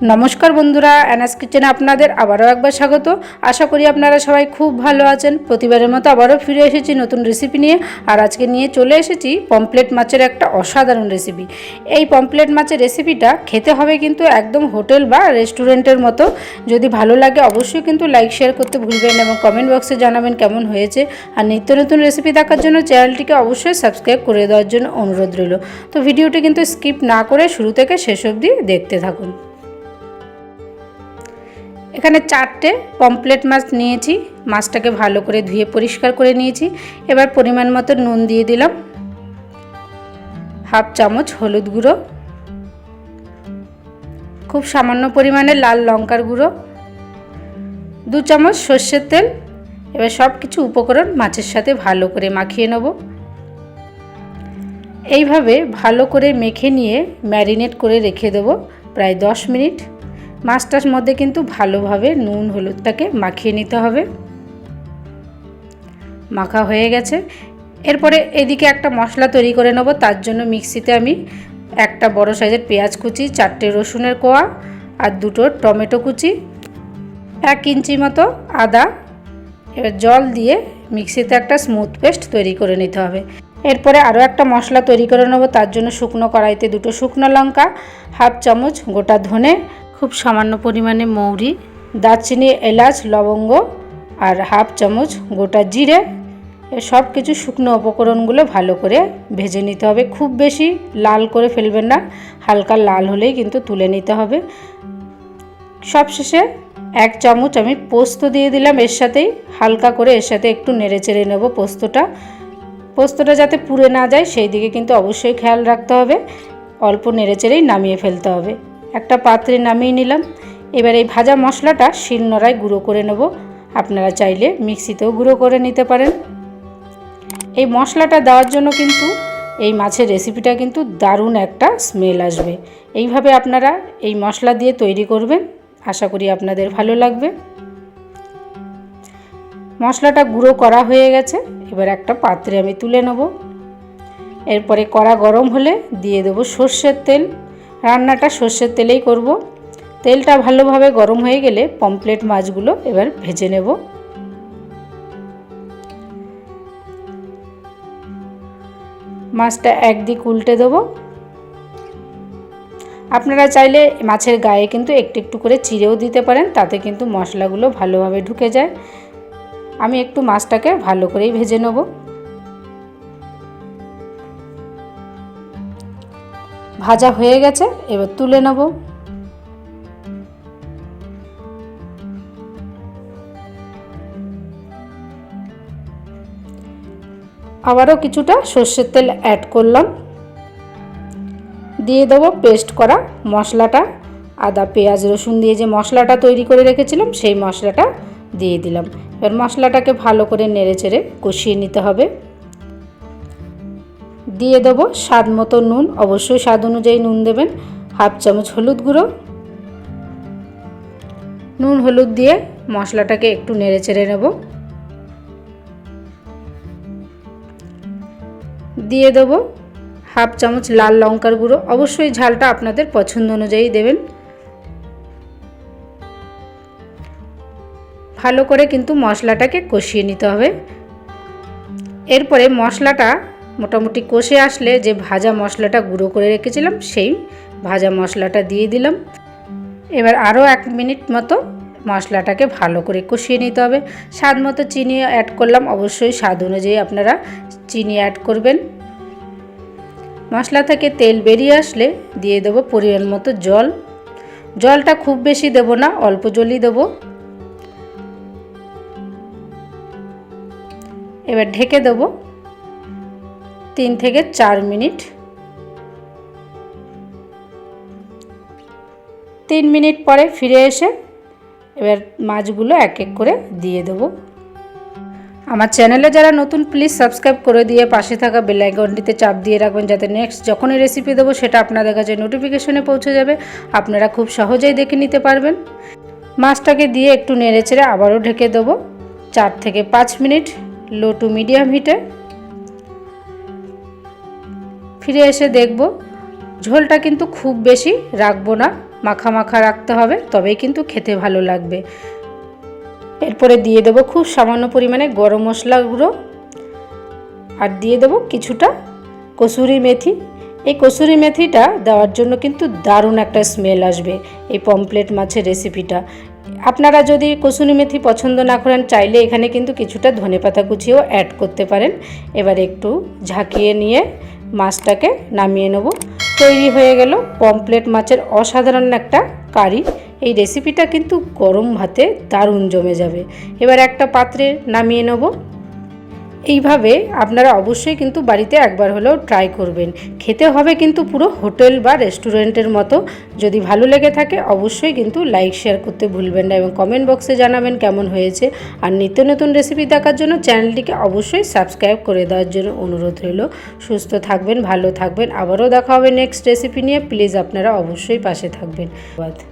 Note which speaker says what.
Speaker 1: নমস্কার বন্ধুরা অ্যানাস কিচেনে আপনাদের আবারও একবার স্বাগত। আশা করি আপনারা সবাই খুব ভালো আছেন। প্রতিবারের মতো আবারও ফিরে এসেছি নতুন রেসিপি নিয়ে। আর আজকে নিয়ে চলে এসেছি পমপ্লেট মাছের একটা অসাধারণ রেসিপি এই পমপ্লেট মাছের রেসিপিটা খেতে হবে কিন্তু একদম হোটেল বা রেস্টুরেন্টের মতো। যদি ভালো লাগে অবশ্যই কিন্তু লাইক শেয়ার করতে ভুলবেন এবং কমেন্ট বক্সে জানাবেন কেমন হয়েছে। আর নিত্য নতুন রেসিপি দেখার জন্য চ্যানেলটিকে অবশ্যই সাবস্ক্রাইব করে দেওয়ার জন্য অনুরোধ রইল। তো ভিডিওটি কিন্তু স্কিপ না করে শুরু থেকে শেষ অবধি দেখতে থাকুন। এখানে চারটে পমপ্লেট মাছ নিয়েছি, মাছটাকে ভালো করে ধুয়ে পরিষ্কার করে নিয়েছি। এবার পরিমাণ মতো নুন দিয়ে দিলাম। হাফ চামচ হলুদ গুঁড়ো। খুব সামান্য পরিমাণে লাল লঙ্কার গুঁড়ো। দু চামচ সর্ষের তেল। এবার সব কিছু উপকরণ মাছের সাথে ভালো করে মাখিয়ে নেব। এইভাবে ভালো করে মেখে নিয়ে ম্যারিনেট করে রেখে দেবো প্রায় দশ মিনিট। মাছটার মধ্যে কিন্তু ভালোভাবে নুন, হলুদটাকে মাখিয়ে নিতে হবে। মাখা হয়ে গেছে। এরপরে এদিকে একটা মশলা তৈরি করে নেব। তার জন্য মিক্সিতে আমি একটা বড় সাইজের পেঁয়াজ কুচি, চারটে রসুনের কোয়া আর দুটো টমেটো কুচি, এক ইঞ্চি মতো আদা। এবার জল দিয়ে মিক্সিতে একটা স্মুথ পেস্ট তৈরি করে নিতে হবে। এরপরে আরও একটা মশলা তৈরি করে নেব। তার জন্য শুকনো কড়াইতে দুটো শুকনো লঙ্কা, হাফ চামচ গোটা ধনে খুব সামান্য পরিমাণে মৌরি, দারচিনি, এলাচ, লবঙ্গ আর হাফ চামচ গোটা জিরে সব কিছু শুকনো উপকরণগুলো ভালো করে ভেজে নিতে হবে। খুব বেশি লাল করে ফেলবেন না, হালকা লাল হলেই কিন্তু তুলে নিতে হবে। সবশেষে এক চামচ আমি পোস্ত দিয়ে দিলাম এর সাথেই, হালকা করে এর সাথে একটু নেড়ে চেড়ে নেব পোস্তটা। পোস্তটা যাতে পুড়ে না যায়, সেই দিকে কিন্তু অবশ্যই খেয়াল রাখতে হবে। অল্প নেড়ে চেড়েই নামিয়ে ফেলতে হবে। একটা পাত্রে নামিয়ে নিলাম। এবার এই ভাজা মশলাটা শিলনোড়ায় গুঁড়ো করে নেব। আপনারা চাইলে মিক্সিতেও গুঁড়ো করে নিতে পারেন। এই মশলাটা দেওয়ার জন্য কিন্তু এই মাছের রেসিপিটা কিন্তু দারুণ একটা স্মেল আসবে। এইভাবে আপনারা এই মশলা দিয়ে তৈরি করবেন। আশা করি আপনাদের ভালো লাগবে। মশলাটা গুঁড়ো করা হয়ে গেছে। এবার একটা পাত্রে আমি তুলে নেব। এরপরে কড়া গরম হলে দিয়ে দেবো সর্ষের তেল। রান্নাটা সর্ষের তেলেই করব। তেলটা ভালোভাবে গরম হয়ে গেলে পমপ্লেট মাছগুলো এবার ভেজে নেব। মাছটা একদিক উল্টে দেবো। আপনারা চাইলে মাছের গায়ে কিন্তু একটু একটু করে চিড়েও দিতে পারেন, তাতে কিন্তু মশলাগুলো ভালোভাবে ঢুকে যায়। আমি একটু মাছটাকে ভালো করেই ভেজে নেব। ভাজা হয়ে গেছে, এবার তুলে নেব। আবারও কিছুটা সর্ষের তেল অ্যাড করলাম। দিয়ে দেবো পেস্ট করা মশলাটা, আদা, পেঁয়াজ, রসুন দিয়ে যে মশলাটা তৈরি করে রেখেছিলাম, সেই মশলাটা দিয়ে দিলাম। এবার মশলাটাকে ভালো করে নেড়ে চেড়ে কষিয়ে নিতে হবে। দিয়ে দেবো স্বাদ মতো নুন। অবশ্যই স্বাদ অনুযায়ী নুন দেবেন। হাফ চামচ হলুদ গুঁড়ো। নুন হলুদ দিয়ে মশলাটাকে একটু নেড়ে চেড়ে নেব। দিয়ে দেবো হাফ চামচ লাল লঙ্কার গুঁড়ো। অবশ্যই ঝালটা আপনাদের পছন্দ অনুযায়ী দেবেন। ভালো করে কিন্তু মশলাটাকে কষিয়ে নিতে হবে। এরপরে মশলাটা মোটামুটি কষে আসলে যে ভাজা মশলাটা গুঁড়ো করে রেখেছিলাম, সেই ভাজা মশলাটা দিয়ে দিলাম। এবার আরও এক মিনিট মতো মশলাটাকে ভালো করে কষিয়ে নিতে হবে। স্বাদ মতো চিনি অ্যাড করলাম, অবশ্যই স্বাদ অনুযায়ী আপনারা চিনি অ্যাড করবেন। মশলা থেকে তেল বেরিয়ে আসলে দিয়ে দেবো পরিমাণ মতো জল। জলটা খুব বেশি দেব না, অল্প জলই দেবো। এবার ঢেকে দেবো তিন থেকে চার মিনিট। তিন মিনিট পরে ফিরে এসে এবার মাছগুলো এক এক করে দিয়ে দেবো। আমার চ্যানেলে যারা নতুন প্লিজ সাবস্ক্রাইব করে দিয়ে পাশে থাকা বেল আইকনটিতে চাপ দিয়ে রাখবেন যাতে নেক্সট যখনই রেসিপি দেবো সেটা আপনাদের কাছে নোটিফিকেশনে পৌঁছে যাবে। আপনারা খুব সহজেই দেখে নিতে পারবেন। মাছটাকে দিয়ে একটু নেড়ে চেড়ে আবারও ঢেকে দেবো। চার থেকে পাঁচ মিনিট লো টু মিডিয়াম হিটে ফিরে এসে দেখব, ঝোলটা কিন্তু খুব বেশি রাখব না, মাখা মাখা রাখতে হবে, তবেই কিন্তু খেতে ভালো লাগবে। এরপরে দিয়ে দেবো খুব সামান্য পরিমাণে গরম মশলা গুঁড়ো, আর দিয়ে দেবো কিছুটা কসুরি মেথি। এই কসুরি মেথিটা দেওয়ার জন্য কিন্তু দারুণ একটা স্মেল আসবে এই পমপ্লেট মাছের রেসিপিটা। আপনারা যদি কসুরি মেথি পছন্দ না করেন, চাইলে এখানে কিন্তু কিছুটা ধনেপাতা কুচিও অ্যাড করতে পারেন। এবার একটু ঝাঁকিয়ে নিয়ে মাছটাকে নামিয়ে নেব। তৈরি হয়ে গেল পমপ্লেট মাছের অসাধারণ একটা কারি। এই রেসিপিটা কিন্তু গরম ভাতে দারুণ জমে যাবে। এবার একটা পাত্রে নামিয়ে নেব। এইভাবে আপনারা অবশ্যই কিন্তু বাড়িতে একবার হলেও ট্রাই করবেন। খেতে হবে কিন্তু পুরো হোটেল বা রেস্টুরেন্টের মতো। যদি ভালো লেগে থাকে অবশ্যই কিন্তু লাইক শেয়ার করতে ভুলবেন না এবং কমেন্ট বক্সে জানাবেন কেমন হয়েছে। আর নিত্য নতুন রেসিপি দেখার জন্য চ্যানেলটিকে অবশ্যই সাবস্ক্রাইব করে দেওয়ার জন্য অনুরোধ রইল। সুস্থ থাকবেন, ভালো থাকবেন। আবারও দেখা হবে নেক্সট রেসিপি নিয়ে। প্লিজ আপনারা অবশ্যই পাশে থাকবেন। ধন্যবাদ।